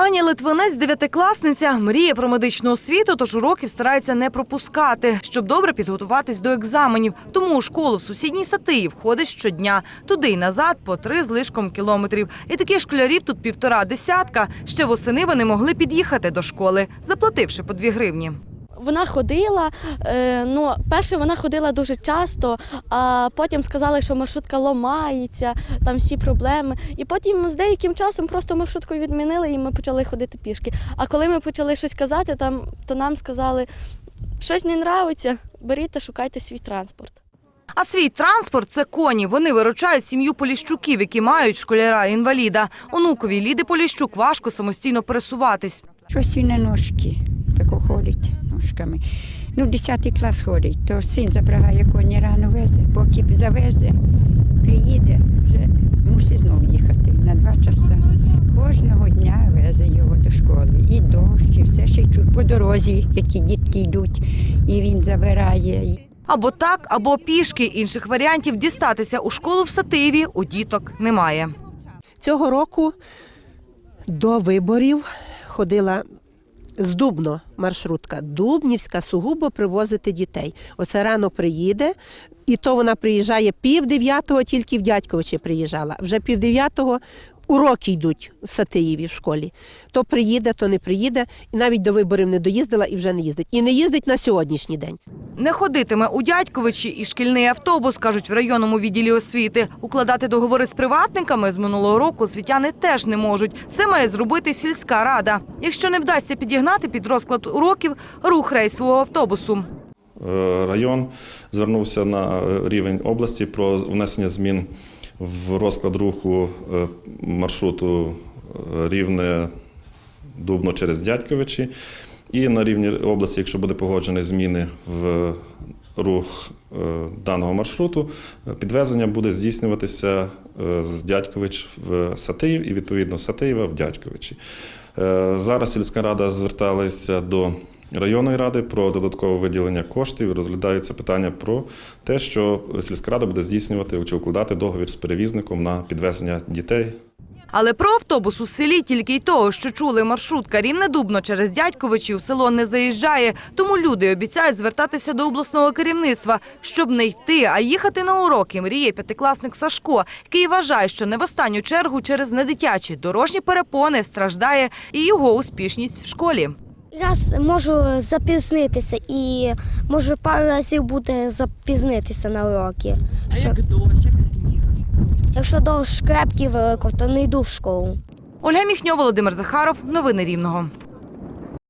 Аня Литвинець, дев'ятикласниця, мріє про медичну освіту, тож уроків старається не пропускати, щоб добре підготуватись до екзаменів. Тому у школу в сусідній Сатиї входить щодня. Туди й назад по три з лишком кілометрів. І таких школярів тут півтора десятка. Ще восени вони могли під'їхати до школи, заплативши по дві гривні. Вона ходила, е, ну, перше вона ходила дуже часто, а потім сказали, що маршрутка ламається, там всі проблеми. І потім з деяким часом просто маршрутку відмінили і ми почали ходити пішки. А коли ми почали щось казати, там, то нам сказали, щось не нравиться, беріть та шукайте свій транспорт. А свій транспорт це коні. Вони виручають сім'ю Поліщуків, які мають школяра-інваліда. Онукові Ліди Поліщук важко самостійно пересуватись. Щось він на ножки, тако ходить ножками. Ну, 10 клас ходить, то син запрягає коні рано везе, поки завезе, приїде, вже мусить знов їхати на два часа. Кожного дня везе його до школи. І дощ, і все ще й чуть по дорозі, які дітки йдуть, і він забирає. Або так, або пішки. Інших варіантів дістатися у школу в Сатиєві у діток немає. Цього року до виборів ходила з Дубно маршрутка. Дубнівська сугубо привозити дітей. Оце рано приїде, і то вона приїжджає пів дев'ятого, тільки в Дядьковичі приїжджала. Вже пів дев'ятого уроки йдуть в Сатиїві в школі. То приїде, то не приїде. І навіть до виборів не доїздила і вже не їздить. І не їздить на сьогоднішній день. Не ходитиме у дядьковичі і шкільний автобус, кажуть в районному відділі освіти. Укладати договори з приватниками з минулого року освітяни теж не можуть. Це має зробити сільська рада. Якщо не вдасться підігнати під розклад уроків, рух рейсового автобусу. Е, Район звернувся на е, рівень області про внесення змін в розклад руху е, маршруту е, рівне Дубно через Дядьковичі. І на рівні області, якщо буде погоджені зміни в рух е, даного маршруту, підвезення буде здійснюватися з Дядькович в Сатиїв і відповідно Сатиєва в Дядьковичі. Зараз сільська рада зверталася до районної ради про додаткове виділення коштів. Розглядається питання про те, що сільська рада буде здійснювати чи укладати договір з перевізником на підвезення дітей Але про автобус у селі тільки й того, що чули маршрутка Рівне-Дубно через Дядьковичі в село не заїжджає. Тому люди обіцяють звертатися до обласного керівництва, щоб не йти, а їхати на уроки. Мріє п'ятикласник Сашко, який вважає, що не в останню чергу через недитячі дорожні перепони страждає і його успішність в школі. Раз можу запізнитися і може пару разів буде запізнитися на уроки. Що- дощ, як сніг. Якщо дощ крепкий велико, то не йду в школу. Ольга Міхньо, Володимир Захаров. Новини Рівного.